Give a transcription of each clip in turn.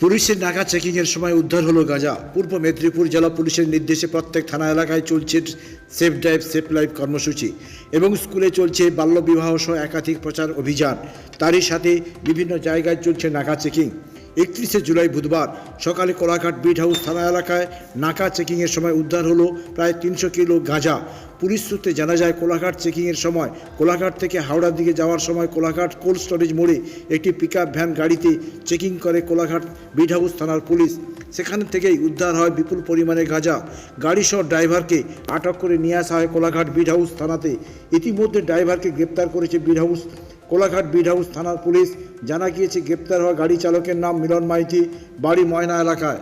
পুলিশের নাকা চেকিংয়ের সময় উদ্ধার হলো গাঁজা। পূর্ব মেদিনীপুর জেলা পুলিশের নির্দেশে প্রত্যেক থানা এলাকায় চলছে সেফ ড্রাইভ সেফ লাইফ কর্মসূচি এবং স্কুলে চলছে বাল্যবিবাহ সহ একাধিক প্রচার অভিযান। তারই সাথে বিভিন্ন জায়গায় চলছে নাকা চেকিং। একত্রিশে জুলাই বুধবার সকালে কোলাঘাট বিট হাউস থানা এলাকায় নাকা চেকিংয়ের সময় উদ্ধার হলো প্রায় তিনশো কিলো গাঁজা। পুলিশ সূত্রে জানা যায়, কোলাঘাট চেকিংয়ের সময় কোলাঘাট থেকে হাওড়ার দিকে যাওয়ার সময় কোলাঘাট কোল্ড স্টোরেজ মোড়ে একটি পিকআপ ভ্যান গাড়িতে চেকিং করে কোলাঘাট বিট হাউস থানার পুলিশ। সেখান থেকেই উদ্ধার হয় বিপুল পরিমাণে গাঁজা। গাড়িসহ ড্রাইভারকে আটক করে নিয়ে আসা হয় কোলাঘাট বিট হাউস থানাতে। ইতিমধ্যে ড্রাইভারকে গ্রেপ্তার করেছে beat house Kolaghat beat house থানার পুলিশ জানা গিয়েছে গ্রেপ্তার হওয়া গাড়ি চালকের নাম মিলন মাইতি, বাড়ি ময়না এলাকায়।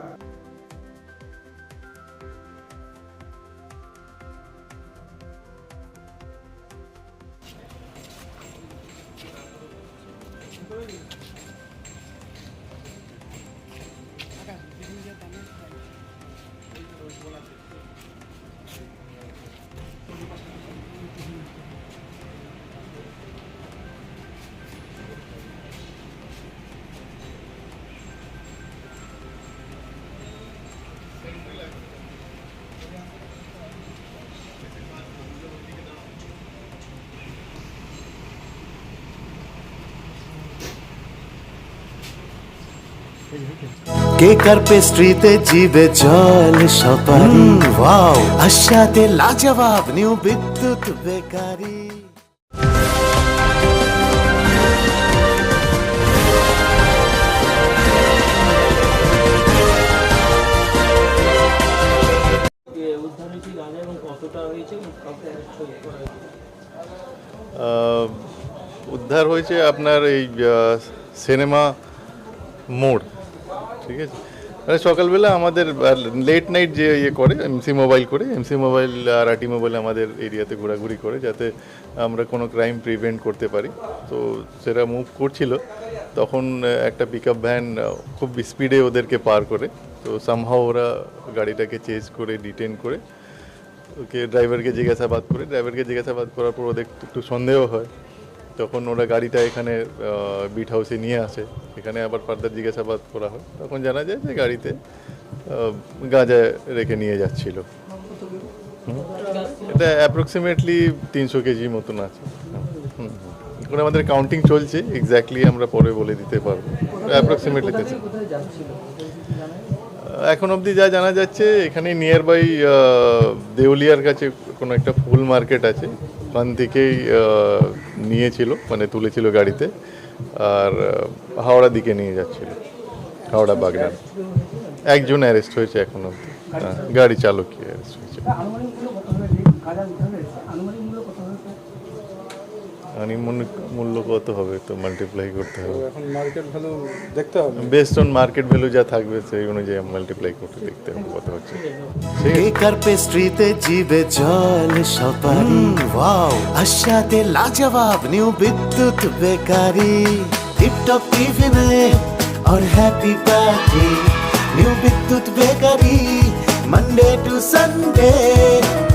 কেকার পেস্ট্রিতে জিবে জল সপারি? ওয়াও। আশাতে লাজবাব নিউ বিদ্যুৎ বেকারি। উদ্ধার হয়েছে আপনার এই সিনেমা মোড়। ঠিক আছে? মানে সকালবেলা আমাদের লেট নাইট যে ইয়ে করে এমসি মোবাইল করে এমসি মোবাইল আর আটি মোবাইল আমাদের এরিয়াতে ঘোরাঘুরি করে যাতে আমরা কোনো ক্রাইম প্রিভেন্ট করতে পারি। তো সেটা মুভ করছিল। তখন একটা পিক ভ্যান খুব স্পিডে ওদেরকে পার করে। তো সামহাও ওরা গাড়িটাকে চেজ করে ডিটেন করে, ওকে ড্রাইভারকে জিজ্ঞাসাবাদ করে। ড্রাইভারকে জিজ্ঞাসাবাদ করার পর ওদের একটু সন্দেহ হয়। তখন ওরা গাড়িটা এখানে বিট হাউসে নিয়ে আসে। এখানে আবার ফার্দার জিজ্ঞাসাবাদ করা হয়। তখন জানা যায় যে গাড়িতে গাঁজা রেখে নিয়ে যাচ্ছিল। এটা অ্যাপ্রক্সিমেটলি তিনশো কেজি মতন আছে। এখন আমাদের কাউন্টিং চলছে এক্স্যাক্টলি আমরা পরে বলে দিতে পারব। অ্যাপ্রক্সিমেটলি এখন অবধি যা জানা যাচ্ছে এখানে নিয়ার বাই দেউলিয়ার কাছে কোনো একটা ফুল মার্কেট আছে। ওখান থেকেই নিয়েছিল মানে তুলেছিল গাড়িতে আর হাওড়া দিকে নিয়ে যাচ্ছিল হাওড়া বাগনান একজন অ্যারেস্ট হয়েছে এখন অব্দি হ্যাঁ, গাড়ি চালক অ্যারেস্ট হয়েছে। আনুমানিক মূল্য কত হবে গাঁজা উদ্ধার হয়েছে আনুমানিক মূল্য কত হবে আনুমানিক মূল্য কত হবে তো মাল্টিপ্লাই করতে হবে এখন মার্কেট ভ্যালু দেখতে হবে বেসড অন মার্কেট ভ্যালু যা থাকবে সেই অনুযায়ী মাল্টিপ্লাই করতে দেখতে হবে কত হচ্ছে ঠিক আছে কেকার পেস্ট্রিতে জিবে জল সপারি ওয়াও আশাতে লাজবাব নিউ বিদ্যুৎ বেকারি টিপটপ টিফিনে और happy party new Bidyut bakery Monday to Sunday